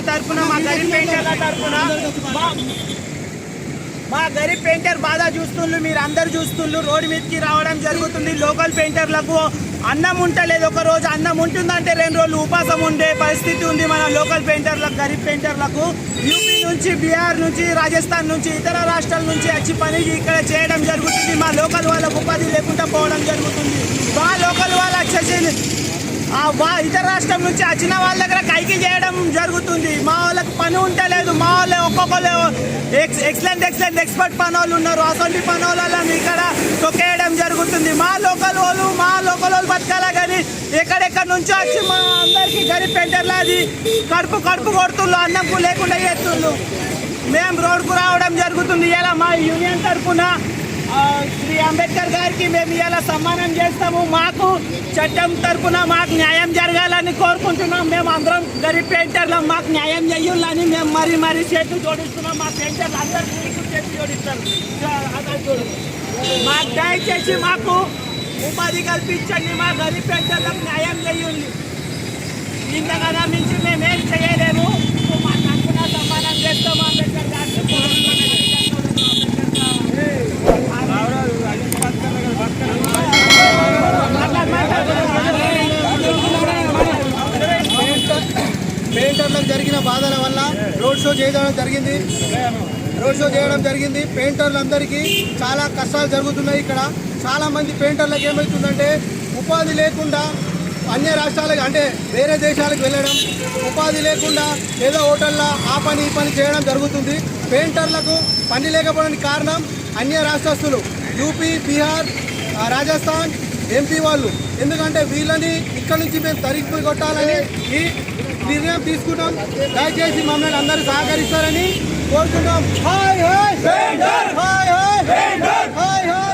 తరఫున మా- గరీబ్ పెయింటర్ల తరపున మా గరీబ్ పెయింటర్ బాధ చూస్తుండ్రు మీరు అందరు చూస్తుండ్రు రోడ్డు మీదకి రావడం జరుగుతుంది. లోకల్ పెయింటర్లకు అన్నం ఉంటలేదు ఒక రోజు. అన్నం ఉంటుందంటే రెండు రోజులు ఉపాసం ఉండే పరిస్థితి ఉంది మన లోకల్ పెయింటర్లకు గరీబ్ పెయింటర్లకు యూపీ నుంచి బీహార్ నుంచి రాజస్థాన్ నుంచి ఇతర రాష్ట్రాల నుంచి వచ్చి పని ఇక్కడ చేయడం జరుగుతుంది. మా లోకల్ వాళ్ళకు ఉపాధి లేకుండా పోవడం జరుగుతుంది. మా లోకల్ వాళ్ళు వచ్చేసి ఇతర రాష్ట్రం నుంచి వచ్చిన వాళ్ళ దగ్గర కైకి చేయడం జరుగుతుంది. మా వాళ్ళకి పని ఉంటలేదు మా వాళ్ళు ఒక్కొక్కరు ఎక్స్ ఎక్సలెంట్ ఎక్సలెంట్ ఎక్స్పర్ట్ పని వాళ్ళు ఉన్నారు. అసలు పని వాళ్ళని ఇక్కడ తొక్కేయడం జరుగుతుంది. మా లోకల్ వాళ్ళు మా లోకల్ వాళ్ళు బతకాలా కానీ ఎక్కడెక్కడ నుంచి వచ్చి మా అందరికి గరీబ్ పెంటర్లు అది కడుపు కడుపు కొడుతుండ్రు. అన్నంకు లేకుండా చేస్తుండ్రు. మేము రోడ్కు రావడం జరుగుతుంది. ఇలా మా యూనియన్ తరఫున శ్రీ అంబేద్కర్ గారికి మేము ఇలా సన్మానం చేస్తాము. మాకు చట్టం తరఫున మాకు న్యాయం జరగాలని కోరుకుంటున్నాం. మేము అందరం గరీబ్ పెయింటర్లు మాకు న్యాయం చేయాలని మేము మరీ మరీ చేతులు జోడిస్తున్నాం. మా పెయింటర్లు అందరూ చేతులు జోడిస్తారు. చూడు. మాకు దయచేసి మాకు ఉపాధి కల్పించండి. మా గరీబ్ పెయింటర్లకు న్యాయం చేయండి ఇంతకన్నా మించి మేమేం చేయలేము. మా తరపున సన్మానం చేస్తాము అంబేద్కర్ గారికి పెయింటర్లకు జరిగిన బాధల వల్ల రోడ్ షో చేయడం జరిగింది. రోడ్ షో చేయడం జరిగింది. పెయింటర్లందరికీ చాలా కష్టాలు జరుగుతున్నాయి ఇక్కడ. చాలామంది పెయింటర్లకు ఏమవుతుందంటే ఉపాధి లేకుండా అన్య రాష్ట్రాలకు అంటే వేరే దేశాలకు వెళ్ళడం ఉపాధి లేకుండా ఏదో హోటల్లో ఆ పని ఈ పని చేయడం జరుగుతుంది. పెయింటర్లకు పని లేకపోవడానికి కారణం అన్య రాష్ట్రస్తులు. యూపీ బీహార్ రాజస్థాన్ ఎంపీ వాళ్ళు. ఎందుకంటే వీళ్ళని ఇక్కడ నుంచి మేము తరిగి కొట్టాలని ఈ నిర్ణయం తీసుకుంటాం దయచేసి మమ్మల్ని అందరూ సహకరిస్తారని కోరుకుంటాం hi hi hi hi hi hi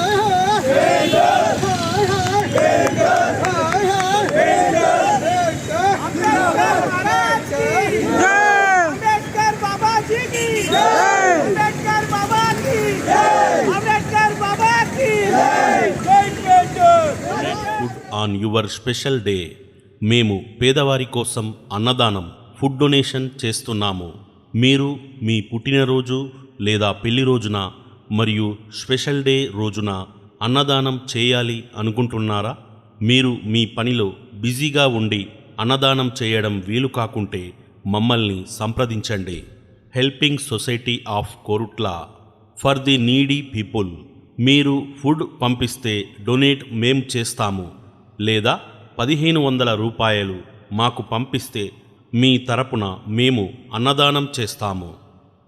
Ambedkar Baba Ambedkar Baba food on your special day. మేము పేదవారి కోసం అన్నదానం ఫుడ్ డొనేషన్ చేస్తున్నాము. మీరు మీ పుట్టినరోజు లేదా పెళ్ళి రోజున మరియు స్పెషల్ డే రోజున అన్నదానం చేయాలి అనుకుంటున్నారా? మీరు మీ పనిలో బిజీగా ఉండి అన్నదానం చేయడం వీలు కాకుంటే మమ్మల్ని సంప్రదించండి. Helping society of Korutla for the needy people. మీరు ఫుడ్ పంపిస్తే డొనేట్ మేం చేస్తాము. లేదా పదిహేను వందల రూపాయలు మాకు పంపిస్తే మీ తరపున మేము అన్నదానం చేస్తాము.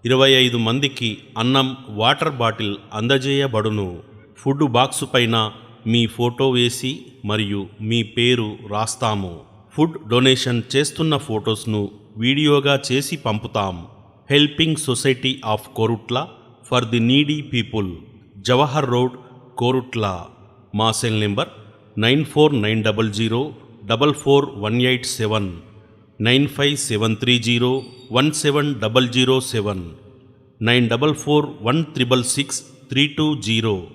ఇరవై ఐదు మందికి అన్నం వాటర్ బాటిల్ అందజేయబడును. ఫుడ్ బాక్సు పైన మీ ఫోటో వేసి మరియు మీ పేరు రాస్తాము. ఫుడ్ డొనేషన్ చేస్తున్న ఫొటోస్ను వీడియోగా చేసి పంపుతాం. Helping society of Korutla for the needy people. Jawahar road Korutla. మా cell number nine four nine double zero double four one eight seven nine five seven three zero one seven double zero seven nine double four one triple six three two zero.